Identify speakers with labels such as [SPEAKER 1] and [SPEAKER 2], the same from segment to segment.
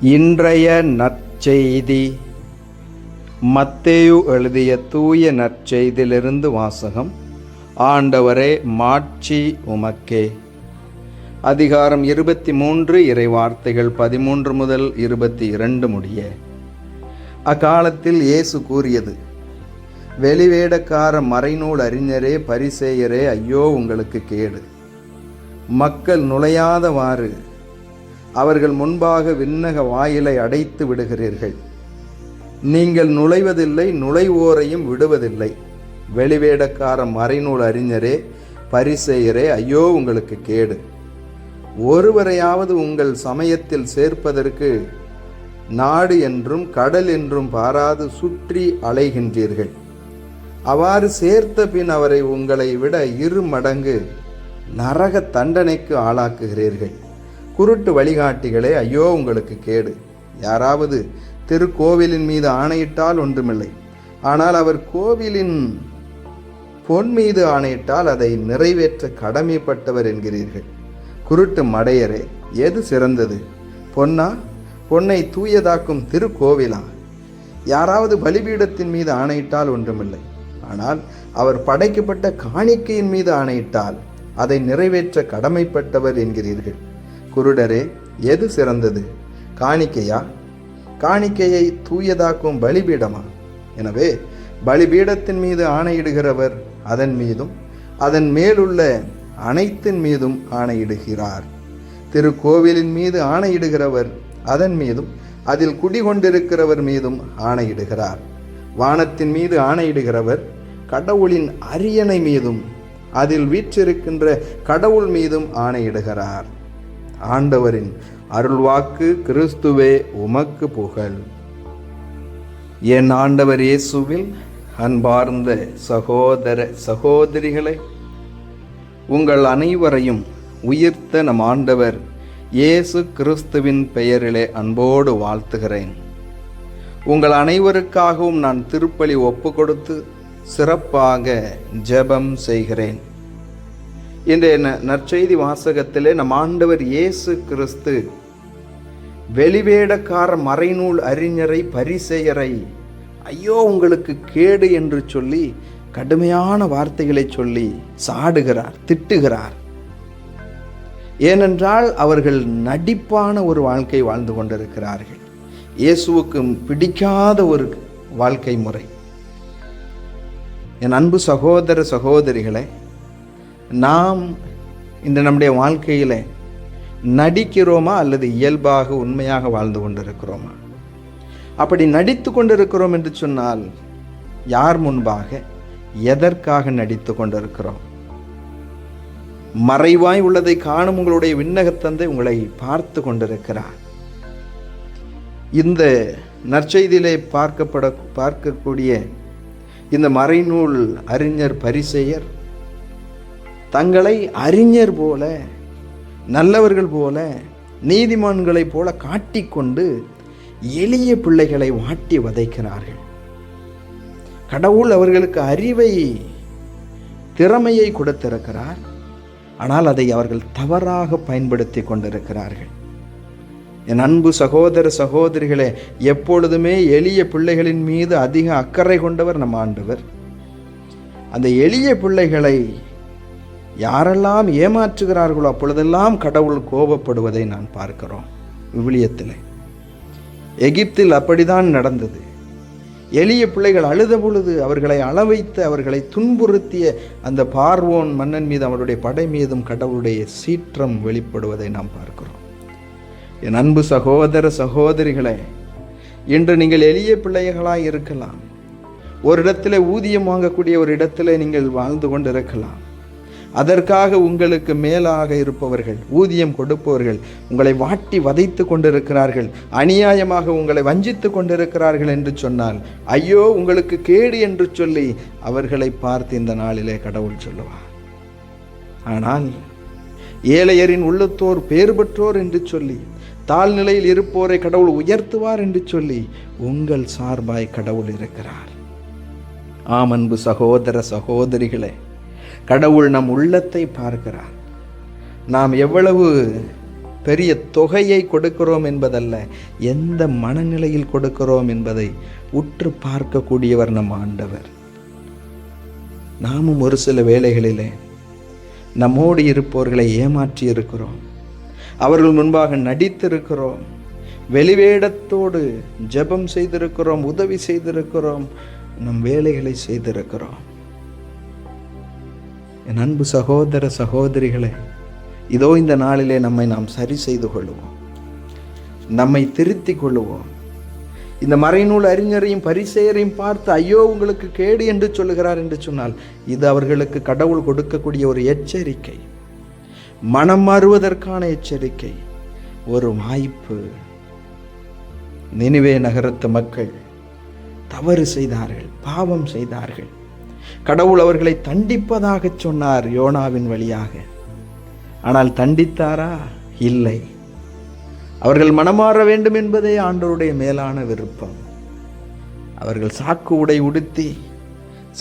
[SPEAKER 1] இன்றைய நற்செய்தி. மத்தேயு எழுதிய தூய நற்செய்தியிலிருந்து வாசகம் ஆண்டவரே மாட்சி உமக்கே. அதிகாரம் இருபத்தி மூன்று இறை வார்த்தைகள் பதிமூன்று முதல் இருபத்தி இரண்டு முடிய. அக்காலத்தில் இயேசு கூறியது வெளிவேடக்கார மறைநூல் அறிஞரே பரிசேயரே ஐயோ உங்களுக்கு கேடு. மக்கள் நுழையாதவாறு அவர்கள் முன்பாக விண்ணக வாயிலை அடைத்து விடுகிறீர்கள். நீங்கள் நுழைவதில்லை நுழைவோரையும் விடுவதில்லை. வெளிவேடக்கார மறைநூல் அறிஞரே பரிசெயரே ஐயோ உங்களுக்கு கேடு. ஒருவரையாவது உங்கள் சமயத்தில் சேர்ப்பதற்கு நாடு என்றும் கடல் என்றும் பாராது சுற்றி அலைகின்றீர்கள். அவ்வாறு சேர்த்த பின் அவரை உங்களை விட இரு மடங்கு நரக தண்டனைக்கு ஆளாக்குகிறீர்கள். குருட்டு வழிகாட்டிகளே ஐயோ உங்களுக்கு கேடு. யாராவது திருக்கோவிலின் மீது ஆணையிட்டால் ஒன்றுமில்லை. ஆனால் அவர் கோவிலின் பொன் மீது ஆணையிட்டால் அதை நிறைவேற்ற கடமைப்பட்டவர் என்கிறீர்கள். குருட்டு மடையரே எது சிறந்தது? பொன்னா? பொன்னை தூயதாக்கும் திருக்கோவிலா? யாராவது பலிபீடத்தின் மீது ஆணையிட்டால் ஒன்றுமில்லை. ஆனால் அவர் படைக்கப்பட்ட காணிக்கையின் மீது ஆணையிட்டால் அதை நிறைவேற்ற கடமைப்பட்டவர் என்கிறீர்கள். குருடரே எது சிறந்தது? காணிக்கையா? காணிக்கையை தூயதாக்கும் பலிபீடமா? எனவே பலிபீடத்தின் மீது ஆணையிடுகிறவர் அதன் மீதும் அதன் மேலுள்ள அனைத்தின் மீதும் ஆணையிடுகிறார். திருக்கோவிலின் மீது ஆணையிடுகிறவர் அதன் மீதும் அதில் குடிகொண்டிருக்கிறவர் மீதும் ஆணையிடுகிறார். வானத்தின் மீது ஆணையிடுகிறவர் கடவுளின் அரியணை மீதும் அதில் வீற்றிருக்கின்ற கடவுள் மீதும் ஆணையிடுகிறார். ஆண்டவரின் அருள்வாக்கு கிறிஸ்துவே உமக்கு புகழ். என் ஆண்டவர் இயேசுவில் அன்பார்ந்த சகோதர சகோதரிகளை உங்கள் அனைவரையும் உயிர்த்த நம் ஆண்டவர் இயேசு கிறிஸ்துவின் பெயரிலே அன்போடு வாழ்த்துகிறேன். உங்கள் அனைவருக்காகவும் நான் திருப்பலி ஒப்பு கொடுத்து சிறப்பாக ஜெபம் செய்கிறேன். இன்றைய ந- நற்செய்தி வாசகத்திலே நம் ஆண்டவர் இயேசு கிறிஸ்து வெளிவேடக்கார மறைநூல் அறிஞரை பரிசெயரை ஐயோ உங்களுக்கு கேடு என்று சொல்லி கடுமையான வார்த்தைகளை சொல்லி சாடுகிறார் திட்டுகிறார். ஏனென்றால் அவர்கள் நடிப்பான ஒரு வாழ்க்கை வாழ்ந்து கொண்டிருக்கிறார்கள். இயேசுவுக்கு பிடிக்காத ஒரு வாழ்க்கை முறை. என் அன்பு சகோதர சகோதரிகளை நாம் இந்த நம்முடைய வாழ்க்கையில் நடிக்கிறோமா அல்லது இயல்பாக உண்மையாக வாழ்ந்து கொண்டிருக்கிறோமா? அப்படி நடித்து கொண்டிருக்கிறோம் என்று சொன்னால் யார் முன்பாக எதற்காக நடித்து கொண்டிருக்கிறோம்? மறைவாய் உள்ளதை காணும் உங்களுடைய விண்ணகத்தந்தை உங்களை பார்த்து கொண்டிருக்கிறார். இந்த நற்செய்தியிலே பார்க்கப்பட பார்க்கக்கூடிய இந்த மறைநூல் அறிஞர் பரிசெயர் தங்களை அறிஞர் போல நல்லவர்கள் போல நீதிமான்களைப் போல காட்டிக்கொண்டு எளிய பிள்ளைகளை வாட்டி வதைக்கிறார்கள். கடவுள் அவர்களுக்கு அறிவை திறமையை கொடுத்திருக்கிறார். ஆனால் அதை அவர்கள் தவறாக பயன்படுத்தி கொண்டிருக்கிறார்கள். என் அன்பு சகோதர சகோதரிகளே எப்பொழுதுமே எளிய பிள்ளைகளின் மீது அதிக அக்கறை கொண்டவர் நம் ஆண்டவர். அந்த எளிய பிள்ளைகளை யாரெல்லாம் ஏமாற்றுகிறார்களோ அப்பொழுதெல்லாம் கடவுள் கோபப்படுவதை நான் பார்க்கிறோம். விவிலியத்தில். எகிப்தில் அப்படிதான் நடந்தது. எளிய பிள்ளைகள் அழுத பொழுது அவர்களை அளவைத்து அவர்களை துன்புறுத்திய அந்த பார்வோன் மன்னன் மீது அவருடைய படை மீதும் கடவுளுடைய சீற்றம் வெளிப்படுவதை நாம் பார்க்கிறோம். என் அன்பு சகோதர சகோதரிகளே இன்று நீங்கள் எளிய பிள்ளைகளாய் இருக்கலாம். ஒரு இடத்துல ஊதியம் வாங்கக்கூடிய ஒரு இடத்துல நீங்கள் வாழ்ந்து கொண்டு இருக்கலாம் அதற்காக உங்களுக்கு மேலாக இருப்பவர்கள் ஊதியம் கொடுப்பவர்கள் உங்களை வாட்டி வதைத்து கொண்டிருக்கிறார்கள் அநியாயமாக உங்களை வஞ்சித்து கொண்டிருக்கிறார்கள் என்று சொன்னால் ஐயோ உங்களுக்கு கேடு என்று சொல்லி அவர்களை பார்த்து இந்த நாளிலே கடவுள் சொல்லுவார். ஆனால் ஏழையரின் உள்ளத்தோர் பேர் பெற்றோர் என்று சொல்லி தாழ்நிலையில் இருப்போரை கடவுள் உயர்த்துவார் என்று சொல்லி உங்கள் சார்பாய் கடவுள் இருக்கிறார். ஆம் அன்பு சகோதர சகோதரிகளே கடவுள் நம் உள்ளத்தை பார்க்கிறார். நாம் எவ்வளவு பெரிய தொகையை கொடுக்கிறோம் என்பதல்ல எந்த மனநிலையில் கொடுக்கிறோம் என்பதை உற்று பார்க்கக்கூடியவர் நம் ஆண்டவர். நாமும் ஒரு சில வேளைகளிலே நம்மோடு இருப்பவர்களை ஏமாற்றி இருக்கிறோம். அவர்கள் முன்பாக நடித்திருக்கிறோம். வெளிவேடத்தோடு ஜெபம் செய்திருக்கிறோம் உதவி செய்திருக்கிறோம் நம் வேலைகளை செய்திருக்கிறோம். என் அன்பு சகோதர சகோதரிகளே இதோ இந்த நாளிலே நம்மை நாம் சரி செய்து கொள்ளுவோம். நம்மை திருத்திக் கொள்ளுவோம். இந்த மறைநூல் அறிஞரையும் பரிசெயரையும் பார்த்து ஐயோ உங்களுக்கு கேடு என்று சொல்லுகிறார் என்று சொன்னால் இது அவர்களுக்கு கடவுள் கொடுக்கக்கூடிய ஒரு எச்சரிக்கை. மனம் மாறுவதற்கான எச்சரிக்கை. ஒரு வாய்ப்பு. நினைவே நகரத்து மக்கள் தவறு செய்தார்கள் பாவம் செய்தார்கள். கடவுள் அவர்களை தண்டிப்பதாக சொன்னார் யோனாவின் வழியாக. ஆனால் தண்டித்தாரா? இல்லை. அவர்கள் மனமாற வேண்டும் என்பதே ஆண்டவருடைய மேலான விருப்பம். அவர்கள் சாக்கு உடை உடுத்தி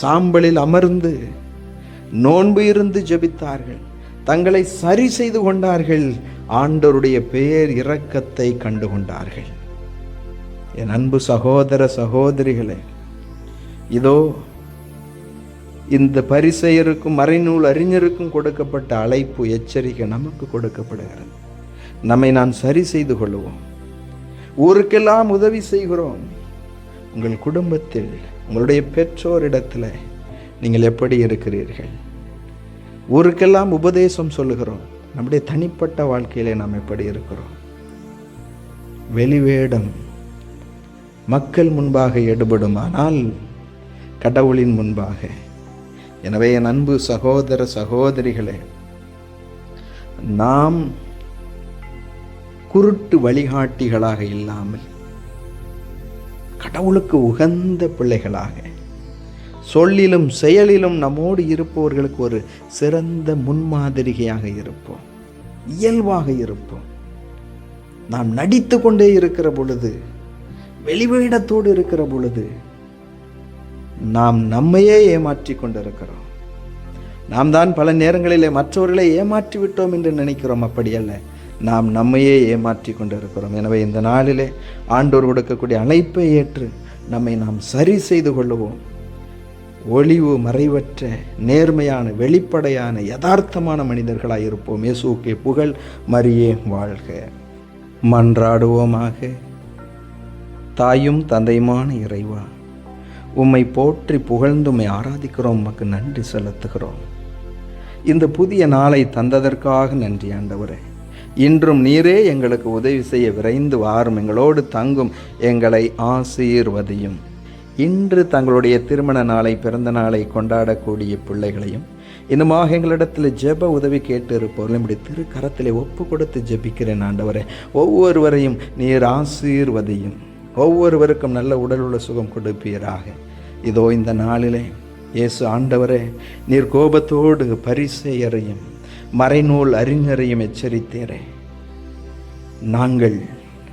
[SPEAKER 1] சாம்பலில் அமர்ந்து நோன்பு இருந்து ஜெபித்தார்கள். தங்களை சரி செய்து கொண்டார்கள். ஆண்டவருடைய பெயர் இரக்கத்தை கண்டு கொண்டார்கள் என் அன்பு சகோதர சகோதரிகளே இதோ இந்த பரிசெயருக்கும் மறைநூல் அறிஞருக்கும் கொடுக்கப்பட்ட அழைப்பு எச்சரிக்கை நமக்கு கொடுக்கப்படுகிறது. நம்மை நான் சரி செய்து கொள்வோம் ஊருக்கெல்லாம் உதவி செய்கிறோம். உங்கள் குடும்பத்தில் உங்களுடைய பெற்றோரிடத்தில் நீங்கள் எப்படி இருக்கிறீர்கள்? ஊருக்கெல்லாம் உபதேசம் சொல்லுகிறோம். நம்முடைய தனிப்பட்ட வாழ்க்கையிலே நாம் எப்படி இருக்கிறோம்? வெளிவேடம். மக்கள் முன்பாக எடுபடுமானால் கடவுளின் முன்பாக எனவே என் அன்பு சகோதர சகோதரிகளே நாம் குருட்டு வழிகாட்டிகளாக இல்லாமல் கடவுளுக்கு உகந்த பிள்ளைகளாக சொல்லிலும் செயலிலும் நம்மோடு இருப்பவர்களுக்கு ஒரு சிறந்த முன்மாதிரிகையாக இருப்போம் இயல்பாக இருப்போம். நாம் நடித்து கொண்டே இருக்கிற பொழுது வெளிவேடத்தோடு இருக்கிற பொழுது நாம் நம்மையே ஏமாற்றி கொண்டிருக்கிறோம். நாம் தான் பல நேரங்களிலே மற்றவர்களை ஏமாற்றி விட்டோம் என்று நினைக்கிறோம். அப்படியல்ல நாம் நம்மையே ஏமாற்றி கொண்டிருக்கிறோம். எனவே இந்த நாளிலே ஆண்டோர் கொடுக்கக்கூடிய அழைப்பை ஏற்று நம்மை நாம் சரி செய்து கொள்ளுவோம். ஒளிவு மறைவற்ற நேர்மையான வெளிப்படையான யதார்த்தமான மனிதர்களாக இருப்போம். இயேசுக்கே புகழ் மரியே வாழ்க. மன்றாடுவோமாக. தாயும் தந்தையுமான இறைவா. உம்மை போற்றி புகழ்ந்து உம்மை ஆராதிக்கிறோம் உமக்கு நன்றி செலுத்துகிறோம். இந்த புதிய நாளை தந்ததற்காக நன்றி ஆண்டவரே. இன்றும் நீரே எங்களுக்கு உதவி செய்ய விரைந்து வாரும் எங்களோடு தங்கும் எங்களை ஆசீர்வதியும். இன்று தங்களுடைய திருமண நாளை பிறந்த நாளை கொண்டாடக்கூடிய பிள்ளைகளையும் இன்னுமாக எங்களிடத்தில் ஜெப உதவி கேட்டு இருப்பவர்களும் இப்படி திரு ஒப்பு கொடுத்து ஜெபிக்கிறேன் ஆண்டவரே. ஒவ்வொருவரையும் நீர் ஆசீர்வதியும். ஒவ்வொருவருக்கும் நல்ல உடல் உள்ள சுகம் கொடுப்பீராக. இதோ இந்த நாளிலே இயேசு ஆண்டவரே நீர் கோபத்தோடு பரிசெயரையும் மறைநூல் அறிஞரையும் எச்சரித்தீரே. நாங்கள்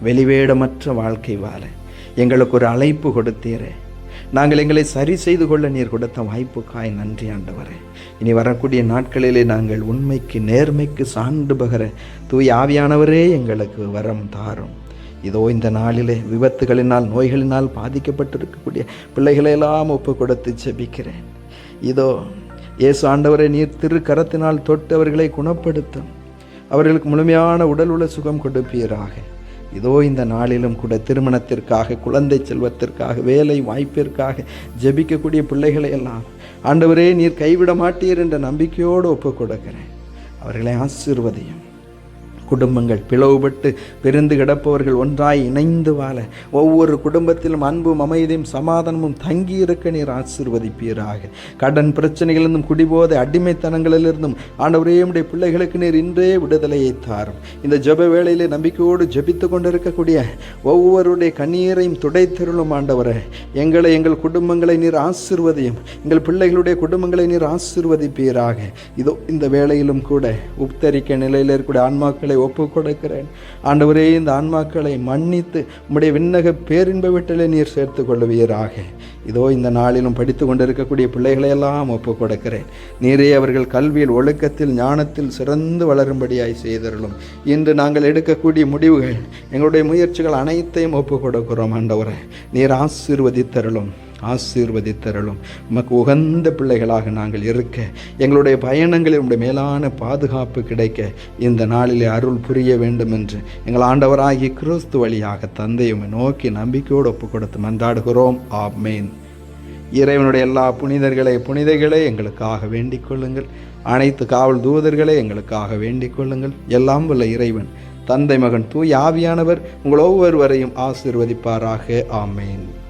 [SPEAKER 1] வெளிவேடமற்ற வாழ்க்கை வாழ எங்களுக்கு ஒரு அழைப்பு கொடுத்தீரே. நாங்கள் எங்களை சரி செய்து கொள்ள நீர் கொடுத்த வாய்ப்புக்காய் நன்றி ஆண்டவரே. இனி வரக்கூடிய நாட்களிலே நாங்கள் உண்மைக்கு நேர்மைக்கு சான்று பகர தூய் ஆவியானவரே எங்களுக்கு வரம் தாரும். இதோ இந்த நாளிலே விபத்துகளினால் நோய்களினால் பாதிக்கப்பட்டிருக்கக்கூடிய பிள்ளைகளையெல்லாம் ஒப்பு கொடுத்து ஜெபிக்கிறேன். இதோ இயேசு ஆண்டவரை நீர் திரு கரத்தினால் தொட்டு அவர்களை குணப்படுத்தும். அவர்களுக்கு முழுமையான உடல் உள்ள சுகம் கொடுப்பீராக. இதோ இந்த நாளிலும் கூட திருமணத்திற்காக குழந்தை செல்வத்திற்காக வேலை வாய்ப்பிற்காக ஜெபிக்கக்கூடிய பிள்ளைகளை எல்லாம் ஆண்டவரே நீர் கைவிட மாட்டீர் என்ற நம்பிக்கையோடு ஒப்புக் கொடுக்கிறேன் அவர்களை ஆசிர்வதையும். குடும்பங்கள் பிளவுபட்டு பிரிந்து கிடப்பவர்கள் ஒன்றாய் இணைந்து வாழ ஒவ்வொரு குடும்பத்திலும் அன்பும் அமைதியும் சமாதானமும் தங்கி இருக்க நீர் ஆசீர்வதிப்பீராக. கடன் பிரச்சனைகளிலிருந்தும் குடிபோதை அடிமைத்தனங்களிலிருந்தும் ஆண்டவரே உடைய பிள்ளைகளுக்கு நீர் இன்றே விடுதலையை தாரும். இந்த ஜெப வேளையிலே நம்பிக்கையோடு ஜபித்து கொண்டிருக்கக்கூடிய ஒவ்வொருடைய கண்ணீரையும் துடைத்தருளும் ஆண்டவரே. எங்களை எங்கள் குடும்பங்களை நீர் ஆசிர்வதியும் எங்கள் பிள்ளைகளுடைய குடும்பங்களை நீர் ஆசீர்வதிப்பீராக. இதோ இந்த வேளையிலும் கூட உப்தரிக்க நிலையில் இருக்கக்கூடிய ஆன்மாக்களை ஒப்பு கொடுக்கிறேன். ஆண்டவரே இந்த ஆன்மாக்களை மன்னித்து உம்முடைய விண்ணக பேரின்ப வீட்டிலே நீர் சேர்த்து கொள்வீராக இதோ இந்த நாளிலும் படித்து கொண்டிருக்கக்கூடிய பிள்ளைகளையெல்லாம் ஒப்பு கொடுக்கிறேன். நீரே அவர்கள் கல்வியில் ஒழுக்கத்தில் ஞானத்தில் சிறந்து வளரும்படியாய் செய்தருளும். இன்று நாங்கள் எடுக்கக்கூடிய முடிவுகள் எங்களுடைய முயற்சிகள் அனைத்தையும் ஒப்பு கொடுக்கிறோம் ஆண்டவரே. நீர் ஆசீர்வதித்தருளும். ஆசீர்வதித்தருளும். உமக்கு உகந்த பிள்ளைகளாக நாங்கள் இருக்க எங்களுடைய பயணங்களில் உடைய மேலான பாதுகாப்பு கிடைக்க இந்த நாளிலே அருள் புரிய வேண்டும் என்று எங்கள் ஆண்டவராகிய கிறிஸ்து வழியாக தந்தையுமை நோக்கி நம்பிக்கையோடு ஒப்பு கொடுத்து மன்றாடுகிறோம். ஆமேன். இறைவனுடைய எல்லா புனிதர்களை புனிதைகளை எங்களுக்காக வேண்டிக் கொள்ளுங்கள். அனைத்து காவல் தூதர்களை எங்களுக்காக வேண்டிக் கொள்ளுங்கள். எல்லாம் உள்ள இறைவன் தந்தை மகன் தூய் ஆவியானவர் உங்கள் ஒவ்வொருவரையும் ஆசிர்வதிப்பாராக. ஆமேன்.